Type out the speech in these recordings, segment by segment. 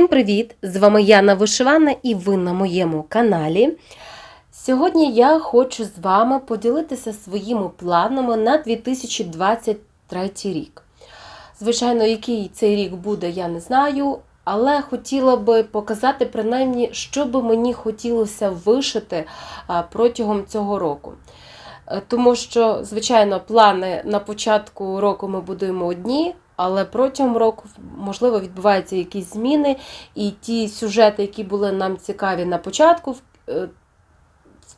Всім привіт! З вами Яна Вишивана і ви на моєму каналі. Сьогодні я хочу з вами поділитися своїми планами на 2023 рік. Звичайно, який цей рік буде, я не знаю, але хотіла би показати, принаймні, що би мені хотілося вишити протягом цього року. Е, Тому що, звичайно, плани на початку року ми будуємо одні, але протягом року, можливо, відбуваються якісь зміни, і ті сюжети, які були нам цікаві на початку, в- е,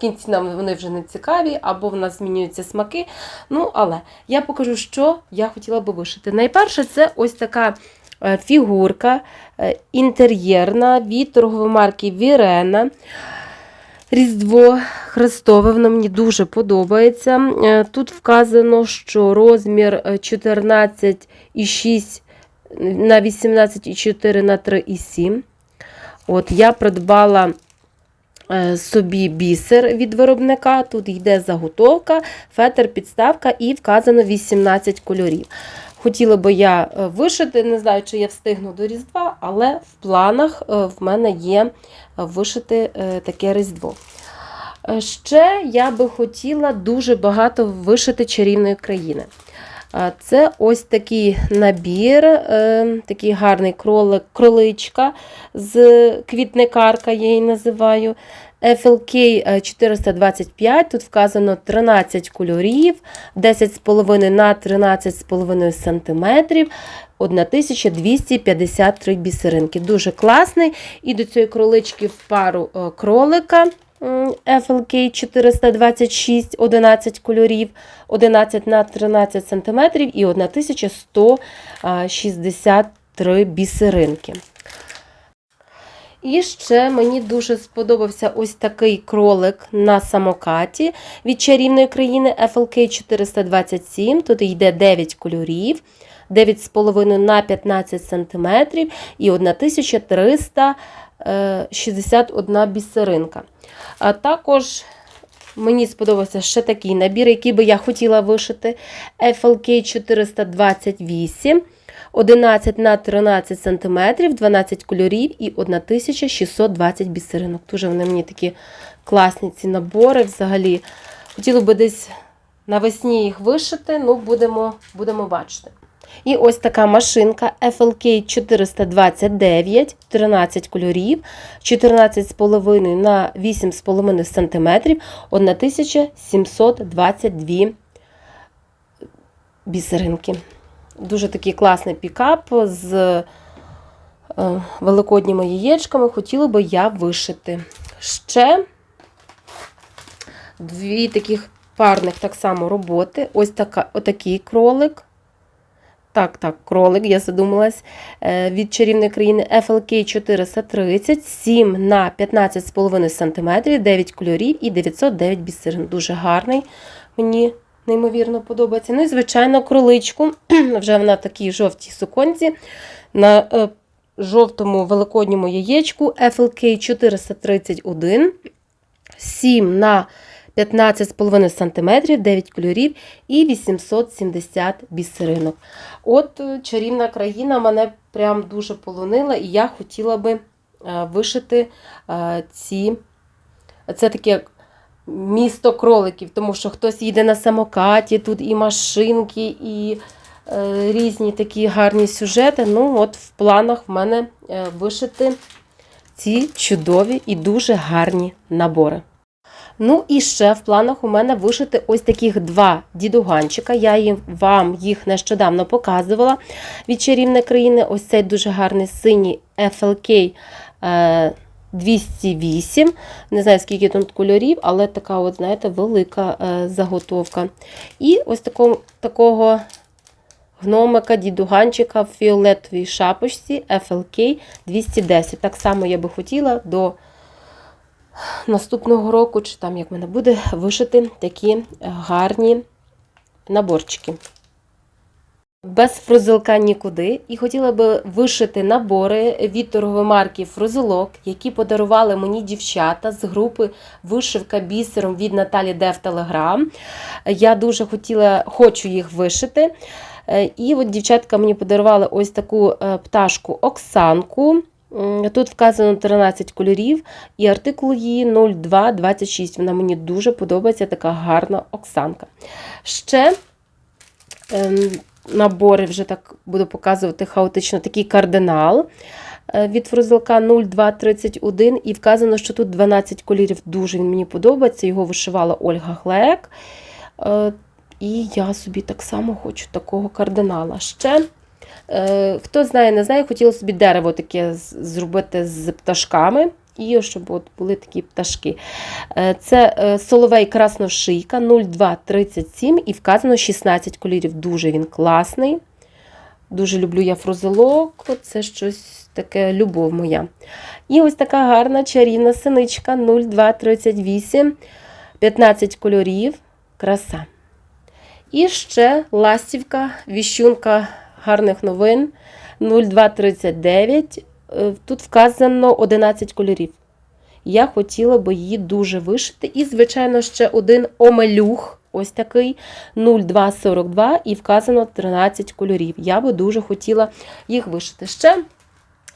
кінці нам вони вже не цікаві, або в нас змінюються смаки. Ну, але я покажу, що я хотіла би вишити. Найперше, це ось така е, фігурка інтер'єрна від торгової марки Вірена. Різдво Христове, воно мені дуже подобається. Е, Тут вказано, що розмір е, 14,6 на 18,4 на 3,7. От я придбала е, собі бісер від виробника. Тут йде заготовка, фетр, підставка і вказано 18 кольорів. Хотіла би я е, вишити, не знаю, чи я встигну до Різдва, але в планах е, в мене є вишити е, таке Різдво. Ще я би хотіла дуже багато вишити чарівної країни. Е, Це ось такий набір, е, такий гарний кролик, кроличка з квітникарка, я її називаю. FLK е, 425, тут вказано 13 кольорів, 10,5 на 13,5 см, 1253 бісеринки. Дуже класний. І до цієї кролички в пару е, кролика. FLK 426, 11 кольорів, 11 на 13 см і 1163 бісеринки. І ще мені дуже сподобався ось такий кролик на самокаті від чарівної країни FLK 427. Тут йде 9 кольорів, 9,5 на 15 см і 1361 бісеринка. А також мені сподобався ще такий набір, який би я хотіла вишити. FLK 428. 11 на 13 см, 12 кольорів і 1620 бісеринок. Дуже вони мені такі класні ці набори взагалі. Хотіла би десь навесні їх вишити, ну будемо, будемо бачити. І ось така машинка FLK 429, 13 кольорів, 14,5 на 8,5 см, 1722 бісеринки. Дуже такий класний пікап з е, великодніми яєчками. Хотіла би я вишити. Ще дві таких парних так само роботи. Ось така, отакий кролик. Так, так, кролик, я задумалась. Е, Від чарівної країни FLK 430, 7 на 15,5 см, 9 кольорів і 909 бісерин. Дуже гарний. Мені неймовірно подобається. Ну і, звичайно, кроличку. Вже вона такій жовтій суконці. На е, жовтому великодньому яєчку FLK 431, 7 на 15,5 см, 9 кольорів і 870 бісеринок. От е, чарівна країна мене прям дуже полонила, і я хотіла би е, вишити е, ці. Це таке місто кроликів, тому що хтось їде на самокаті, тут і машинки, і різні такі гарні сюжети. Ну, от в планах в мене вишити ці чудові і дуже гарні набори. Ну і ще в планах у мене вишити ось таких два дідуганчика. Я їм, вам їх нещодавно показувала від чарівної країни. Ось цей дуже гарний синій FLK е, 208. Не знаю, скільки тут кольорів, але така, от, знаєте, велика е, заготовка. І ось такого, такого гномика, дідуганчика в фіолетовій шапочці FLK 210. Так само я би хотіла до наступного року, чи там як мене буде, вишити такі гарні наборчики. Без фрузелка нікуди. І хотіла би вишити набори від торгової марки Фрузелок, які подарували мені дівчата з групи Вишивка бісером від Наталі Дев Телеграм. Я дуже хотіла, хочу їх вишити. Е, І от дівчатка мені подарували ось таку е, пташку Оксанку. Тут вказано 13 кольорів, і артикул її 0226. Вона мені дуже подобається, така гарна Оксанка. Ще ем, набори вже так буду показувати хаотично, такий кардинал е, від фрузелка 0231. І вказано, що тут 12 кольорів. Дуже він мені подобається. Його вишивала Ольга Глек. Е, І я собі так само хочу такого кардинала. Ще, хто знає, не знає, хотіла собі дерево таке зробити з пташками. І щоб от були такі пташки. Е, Це е, соловей красновшийка 0237 і вказано 16 кольорів. Дуже він класний. Дуже люблю я фрузелок. Це щось таке любов моя. І ось така гарна чарівна синичка 0238, 15 кольорів. Краса. І ще ластівка, віщунка гарних новин 0239. Е, Тут вказано 11 кольорів. Я хотіла би її дуже вишити. І, звичайно, ще один омелюх, ось такий 0242, і вказано 13 кольорів. Я би дуже хотіла їх вишити. Ще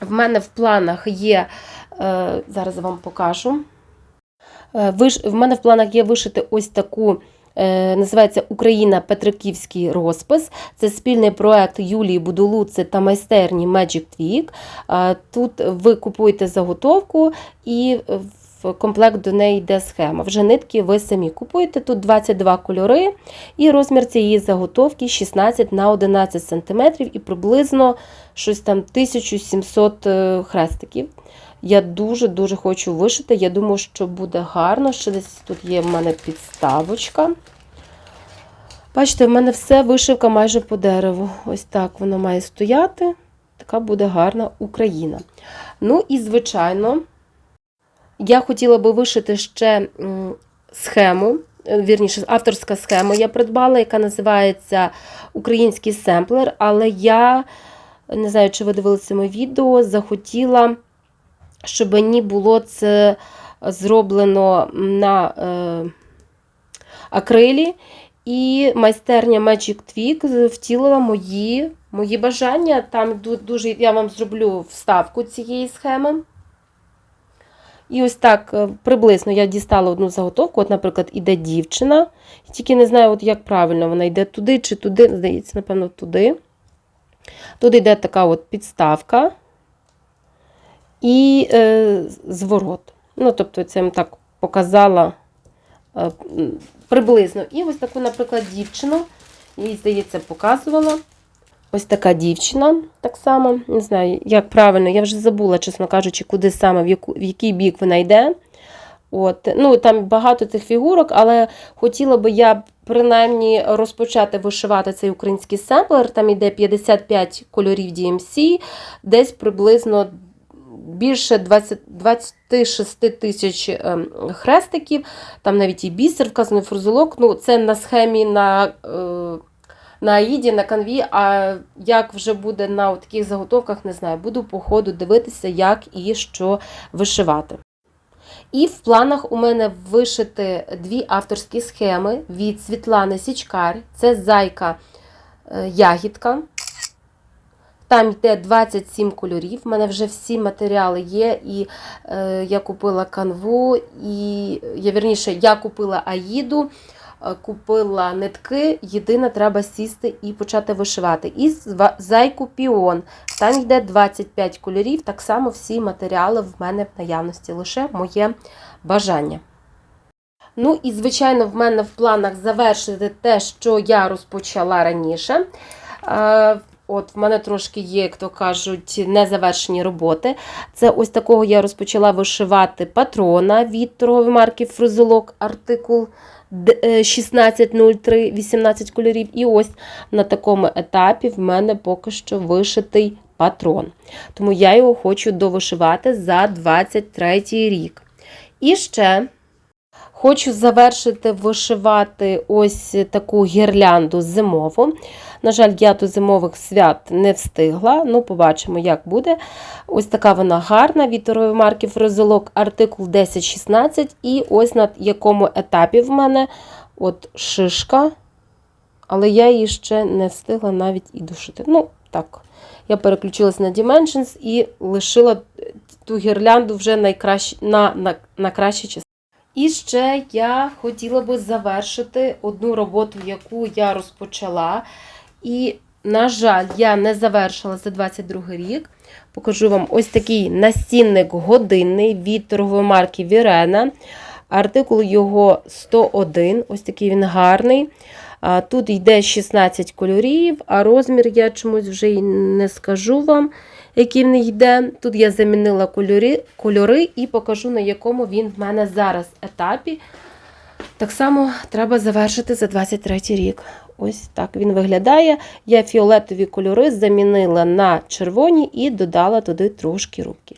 в мене в планах є, е, зараз вам покажу. Е, В мене в планах є вишити ось таку. Е, Називається Україна Петриківський розпис. Це спільний проект Юлії Будулуци та майстерні Magic Twig. Тут ви купуєте заготовку і в комплект до неї йде схема. Вже нитки ви самі купуєте. Тут 22 кольори, і розмір цієї заготовки 16 на 11 см і приблизно щось там 1700 е, хрестиків. Я дуже-дуже хочу вишити. Я думаю, що буде гарно. Ще десь тут є в мене підставочка. Бачите, в мене все вишивка майже по дереву. Ось так воно має стояти. Така буде гарна Україна. Ну і, звичайно, я хотіла би вишити ще схему. Вірніше, авторська схема я придбала, яка називається Український семплер. Але я не знаю, чи ви дивилися моє відео, захотіла, щоб мені було це зроблено на е, акрилі. І майстерня Magic Twig втілила мої, мої бажання. Там дуже я вам зроблю вставку цієї схеми. І ось так е, приблизно я дістала одну заготовку. От, наприклад, іде дівчина. Тільки не знаю, от як правильно вона йде туди чи туди. Здається, напевно, туди. Тут йде така от підставка і е, зворот. Ну, тобто, це я так показала е, приблизно. І ось таку, наприклад, дівчину. Їй, здається, показувала. Ось така дівчина так само. Не знаю, як правильно, я вже забула, чесно кажучи, куди саме, в, яку, в який бік вона йде. От. Ну, Там багато цих фігурок, але хотіла би я принаймні розпочати вишивати цей український семплер. Там йде 55 кольорів DMC, десь приблизно більше 20, 26 тисяч ем, хрестиків, там навіть і бісер вказаний фрузелок. Ну, це на схемі на, е, на Аїді, на канві. А як вже буде на таких заготовках, не знаю. Буду по ходу дивитися, як і що вишивати. І в планах у мене вишити дві авторські схеми від Світлани Січкар. Це зайка е, ягідка. Там йде 27 кольорів. У мене вже всі матеріали є. І е, я купила канву, і я вірніше, я купила аїду, е, купила нитки. Єдине, треба сісти і почати вишивати. І зайку піон. Там йде 25 кольорів. Так само всі матеріали в мене в наявності. Лише моє бажання. Ну і, звичайно, в мене в планах завершити те, що я розпочала раніше. От, в мене трошки є, як то кажуть, незавершені роботи. Це ось такого я розпочала вишивати патрона від торгової марки Фрузелок, артикул е, 1603, 18 кольорів. І ось на такому етапі в мене поки що вишитий патрон. Тому я його хочу довишивати за 23 рік. І ще хочу завершити вишивати ось таку гірлянду зимову. На жаль, я до зимових свят не встигла. Ну, побачимо, як буде. Ось така вона гарна від торгової марки Фрозелок, артикул 1016. І ось на якому етапі в мене от шишка. Але я її ще не встигла навіть і душити. Ну, так. Я переключилась на Dimensions і лишила ту гірлянду вже найкраще, на, на, на кращі часи. І ще я хотіла би завершити одну роботу, яку я розпочала. І, на жаль, я не завершила за 22 рік. Покажу вам ось такий настінник годинний від торгової марки Вірена. Артикул його 101. Ось такий він гарний. Тут йде 16 кольорів, а розмір я чомусь вже й не скажу вам, який в них йде. Тут я замінила кольори, кольори і покажу, на якому він в мене зараз етапі. Так само треба завершити за 23 рік. Ось так він виглядає. Я фіолетові кольори замінила на червоні і додала туди трошки рубки.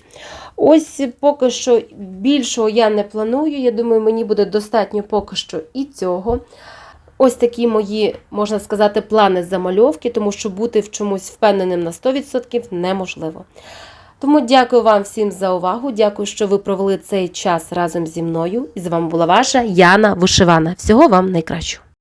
Ось поки що більшого я не планую. Я думаю, мені буде достатньо поки що і цього. Ось такі мої, можна сказати, плани замальовки, тому що бути в чомусь впевненим на 100% неможливо. Тому дякую вам всім за увагу. Дякую, що ви провели цей час разом зі мною. І з вами була ваша Яна Вишивана. Всього вам найкращого.